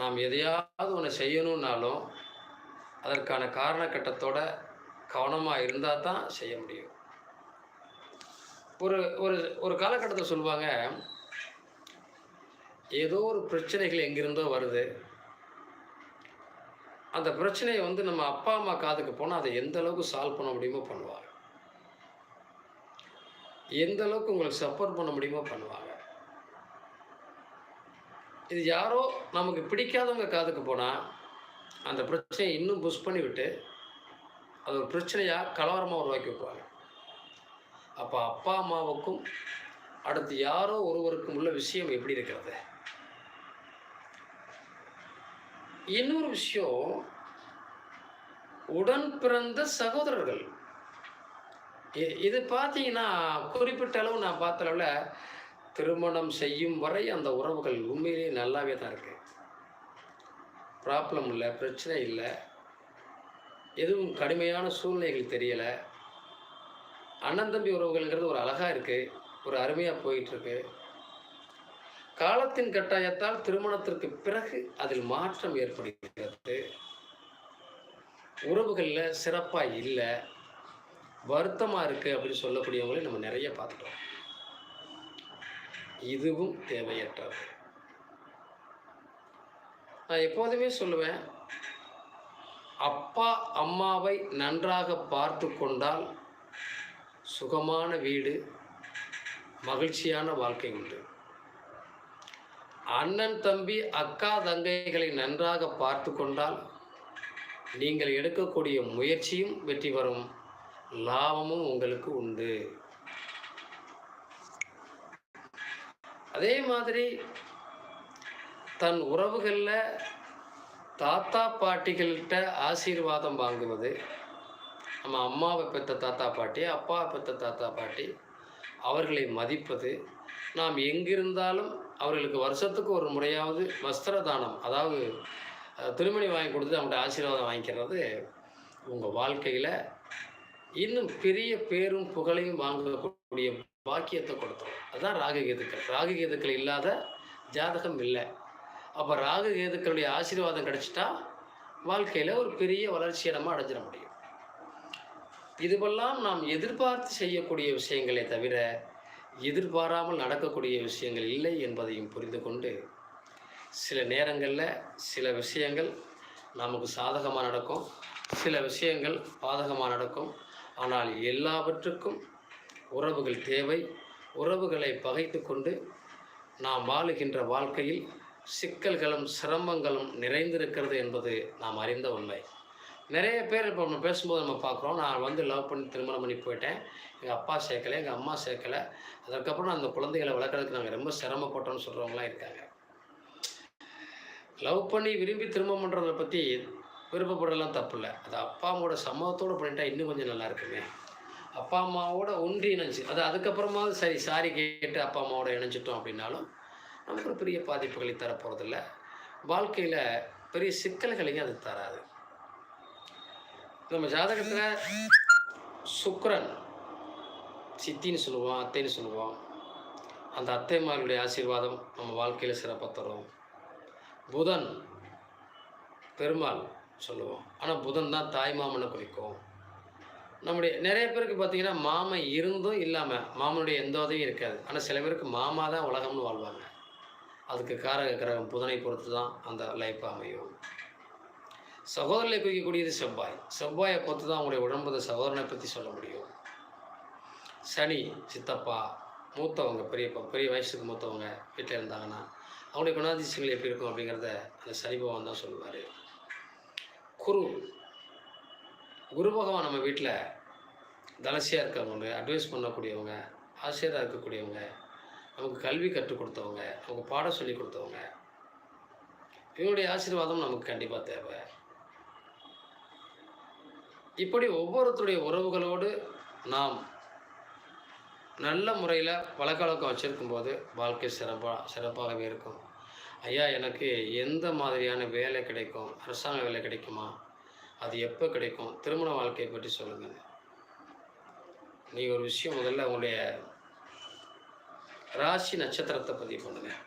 நாம் எதையாவது ஒன்று செய்யணுன்னாலும் அதற்கான காரணக்கட்டத்தோட கவனமாக இருந்தால் தான் செய்ய முடியும். ஒரு ஒரு ஒரு காலகட்டத்தில் சொல்லுவாங்க ஏதோ ஒரு பிரச்சனைகள் எங்கிருந்தோ வருது. அந்த பிரச்சனையை வந்து நம்ம அப்பா அம்மா காதுக்கு போனால் அதை எந்த அளவுக்கு சால்வ் பண்ண முடியுமோ பண்ணுவாங்க. எந்த அளவுக்கு உங்களுக்கு சப்போர்ட் பண்ண முடியுமோ பண்ணுவாங்க. இது யாரோ நமக்கு பிடிக்காதவங்க காதுக்கு போனால் அந்த பிரச்சனையை இன்னும் புஷ் பண்ணிவிட்டு அது ஒரு பிரச்சனையாக கலவரமாக உருவாக்கி விட்டுருவாங்க. அப்போ அப்பா அம்மாவுக்கும் அடுத்து யாரோ ஒருவருக்கும் உள்ள விஷயம் எப்படி இருக்கிறது? இன்னொரு விஷயம் உடன் பிறந்த சகோதரர்கள். இது பார்த்தீங்கன்னா குறிப்பிட்ட அளவு நான் பார்த்த அளவில் திருமணம் செய்யும் வரை அந்த உறவுகள் உண்மையிலேயே நல்லாவே தான் இருக்குது ப்ராப்ளம் இல்லை பிரச்சனை இல்லை. எதுவும் கடுமையான சூழ்நிலைகள் தெரியலை. அண்ணன் தம்பி உறவுகள்ங்கிறது ஒரு அழகாக இருக்குது ஒரு அருமையாக போயிட்டுருக்கு காலத்தின் கட்டாயத்தால் திருமணத்திற்கு பிறகு அதில் மாற்றம் ஏற்படுகிறது. உறவுகளில் சிறப்பாக இல்லை வருத்தமாக இருக்குது அப்படின்னு சொல்லக்கூடியவங்களையும் நம்ம நிறைய பார்த்துட்டோம். இதுவும் தேவையற்றது. நான் எப்போதுமே சொல்லுவேன் அப்பா அம்மாவை நன்றாக பார்த்து கொண்டால் சுகமான வீடு மகிழ்ச்சியான வாழ்க்கை உண்டு. அண்ணன் தம்பி அக்கா தங்கைகளை நன்றாக பார்த்து கொண்டால் நீங்கள் எடுக்கக்கூடிய முயற்சியும் வெற்றி பெறும் லாபமும் உங்களுக்கு உண்டு. அதே மாதிரி தன் உறவுகளில் தாத்தா பாட்டிகள்கிட்ட ஆசீர்வாதம் வாங்குவது நம்ம அம்மாவை பெற்ற தாத்தா பாட்டி அப்பாவை பெற்ற தாத்தா பாட்டி அவர்களை மதிப்பது நாம் எங்கிருந்தாலும் அவர்களுக்கு வருஷத்துக்கு ஒரு முறையாவது வஸ்திர தானம் அதாவது திருமணி வாங்கி கொடுத்து அவங்கள்ட்ட ஆசீர்வாதம் வாங்கிக்கிறது உங்கள் வாழ்க்கையில் இன்னும் பெரிய பேரும் புகழையும் வாங்கக்கூடிய பாக்கியத்தை கொடுத்தோம். அதுதான் ராககேதுக்கள். ராககேதுக்கள் இல்லாத ஜாதகம் இல்லை. அப்போ ராககேதுக்களுடைய ஆசீர்வாதம் கிடைச்சிட்டா வாழ்க்கையில் ஒரு பெரிய வளர்ச்சியை நம்ம அடைஞ்சிட முடியும். இதுவெல்லாம் நாம் எதிர்பார்த்து செய்யக்கூடிய விஷயங்களே தவிர எதிர்பாராமல் நடக்கக்கூடிய விஷயங்கள் இல்லை என்பதையும் புரிந்து கொண்டு சில நேரங்களில் சில விஷயங்கள் நமக்கு சாதகமாக நடக்கும். சில விஷயங்கள் பாதகமாக நடக்கும். ஆனால் எல்லாவற்றுக்கும் உறவுகள் தேவை. உறவுகளை பகைத்து கொண்டு நாம் வாழுகின்ற வாழ்க்கையில் சிக்கல்களும் சிரமங்களும் நிறைந்திருக்கிறது என்பது நாம் அறிந்த உண்மை. நிறைய பேர் இப்போ நம்ம பேசும்போது நம்ம பார்க்குறோம். நான் வந்து லவ் பண்ணி திருமணம் பண்ணி போயிட்டேன். எங்கள் அப்பா சேர்க்கலை எங்கள் அம்மா சேர்க்கலை. அதற்கப்புறம் அந்த குழந்தைகளை வளர்க்குறதுக்கு நாங்கள் ரொம்ப சிரமப்பட்டோம்னு சொல்கிறவங்களாம் இருக்காங்க. லவ் பண்ணி விரும்பி திருமணம் பண்ணுறதை பற்றி விருப்பப்படலாம் தப்பு இல்லை அது அப்பா அம்மாவோட சம்மதத்தோடு பண்ணிட்டா இன்னும் கொஞ்சம் நல்லா இருக்குமே. அப்பா அம்மாவோட ஒன்றி இணைஞ்சு அது அதுக்கப்புறமாவது சரி சாரி கேட்டு அப்பா அம்மாவோட இணைஞ்சிட்டோம் அப்படின்னாலும் நமக்கு ஒரு பெரிய பாதிப்புகளை தரப்போகிறதில்ல வாழ்க்கையில் பெரிய சிக்கல்களையும் அது தராது. நம்ம ஜாதகத்தில் சுக்ரன் சித்தின்னு சொல்லுவோம் அத்தைன்னு சொல்லுவோம். அந்த அத்தைமார்களுடைய ஆசீர்வாதம் நம்ம வாழ்க்கையில் சிறப்பாக தரும். புதன் பெருமாள் சொல்லுவோம். ஆனால் புதன் தான் தாய் மாமனை குறிக்கும். நம்முடைய நிறைய பேருக்கு பார்த்தீங்கன்னா மாமன் இருந்தும் இல்லாமல் மாமனுடைய எந்த உதவியும் இருக்காது. ஆனால் சில பேருக்கு மாமா தான் உலகம்னு வாழ்வாங்க. அதுக்கு காரக கிரகம் புதனை பொறுத்து தான் அந்த லைஃப் அமையும். சகோதரனை குறிக்கக்கூடியது செவ்வாய். செவ்வாயை பொறுத்து தான் அவங்களுடைய உடம்புத சகோதரனை பற்றி சொல்ல முடியும். சனி சித்தப்பா மூத்தவங்க பெரியப்பா பெரிய வயசுக்கு மூத்தவங்க வீட்டில் இருந்தாங்கன்னா அவங்களுடைய குணாதிசயங்கள் எப்படி இருக்கும் அப்படிங்கிறத அந்த சனி பகவான் தான் சொல்லுவார். குரு. குரு பகவான் நம்ம வீட்டில் தலசியாக இருக்கிறவங்க அட்வைஸ் பண்ணக்கூடியவங்க ஆசிரியராக இருக்கக்கூடியவங்க நமக்கு கல்வி கற்றுக் கொடுத்தவங்க நமக்கு பாடம் சொல்லி கொடுத்தவங்க இவருடைய ஆசீர்வாதம் நமக்கு கண்டிப்பாக தேவை. இப்படி ஒவ்வொருத்தருடைய உறவுகளோடு நாம் நல்ல முறையில் பழக்க வழக்கம் போது வாழ்க்கை சிறப்பாக சிறப்பாகவே இருக்கும். ஐயா எனக்கு எந்த மாதிரியான வேலை கிடைக்கும்? அரசாங்க வேலை கிடைக்குமா? அது எப்போ கிடைக்கும்? திருமண வாழ்க்கையை பற்றி சொல்லுங்கள் நீங்கள் ஒரு விஷயம் முதல்ல உங்களுடைய ராசி நட்சத்திரத்தை பதிவு பண்ணுங்கள்